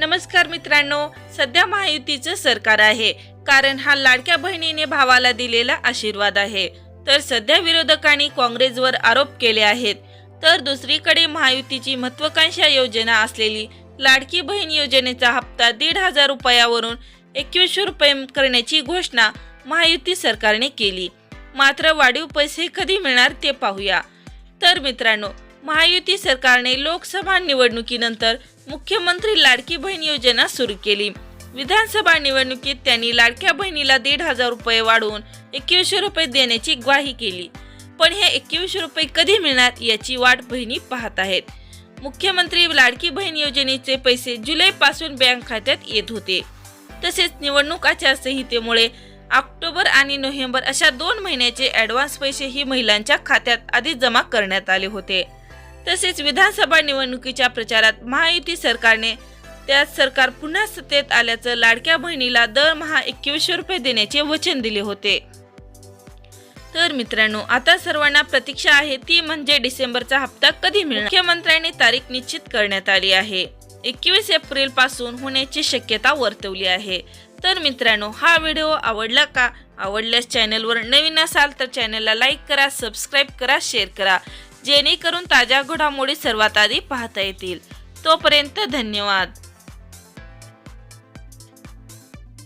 नमस्कार मित्रांनो सध्या महायुतीचं सरकार आहे. कारण हा लाडक्या बहिणीने भावाला दिलेला आशीर्वाद आहे. तर सध्या विरोधकांनी काँग्रेसवर आरोप केले आहेत. तर दुसरीकडे महायुतीची महत्वाकांक्षा योजना असलेली लाडकी बहीण योजनेचा हप्ता दीड हजार रुपयावरून एकवीसशे रुपये करण्याची घोषणा महायुती सरकारने केली. मात्र वाढीव पैसे कधी मिळणार ते पाहूया. तर मित्रांनो महायुती सरकारने लोकसभा निवडणुकीनंतर मुख्यमंत्री लाडकी बहीण योजना सुरू केली. विधानसभा निवडणुकीत त्यांनी लाडक्या बहिणीला दीड हजार रुपये वाढवून एकवीसशे रुपये देण्याची ग्वाही केली. पण हे एकवीसशे रुपये कधी मिळणार याची वाट बहिणी पाहत आहेत. मुख्यमंत्री लाडकी बहीण योजनेचे पैसे जुलै पासून बँक खात्यात येत होते. तसेच निवडणूक आचारसंहितेमुळे ऑक्टोबर आणि नोव्हेंबर अशा दोन महिन्याचे ॲडव्हान्स पैसे ही महिलांच्या खात्यात आधी जमा करण्यात आले होते. तसेच विधानसभा निवडणुकीच्या प्रचारात महायुती सरकारने त्यात सरकार पुन्हा सत्तेत आल्याचं लाडक्या बहिणीला दरमहा एकवीसशे रुपये देण्याचे वचन दिले होते. तर मित्रांनो आता सर्वांना प्रतीक्षा आहे ती म्हणजे डिसेंबरचा हप्ता कधी मिळणार? मुख्यमंत्र्यांनी तारीख निश्चित करण्यात आली आहे. एकवीस एप्रिलपासून होण्याची शक्यता वर्तवली आहे. तर मित्रांनो हा व्हिडिओ आवडला का? आवडल्यास चॅनलवर नवीन असाल तर चॅनलला लाईक करा सबस्क्राईब करा शेअर करा. जेणेकरून ताज्या घडामोडी सर्वात आधी पाहता येतील. तोपर्यंत धन्यवाद.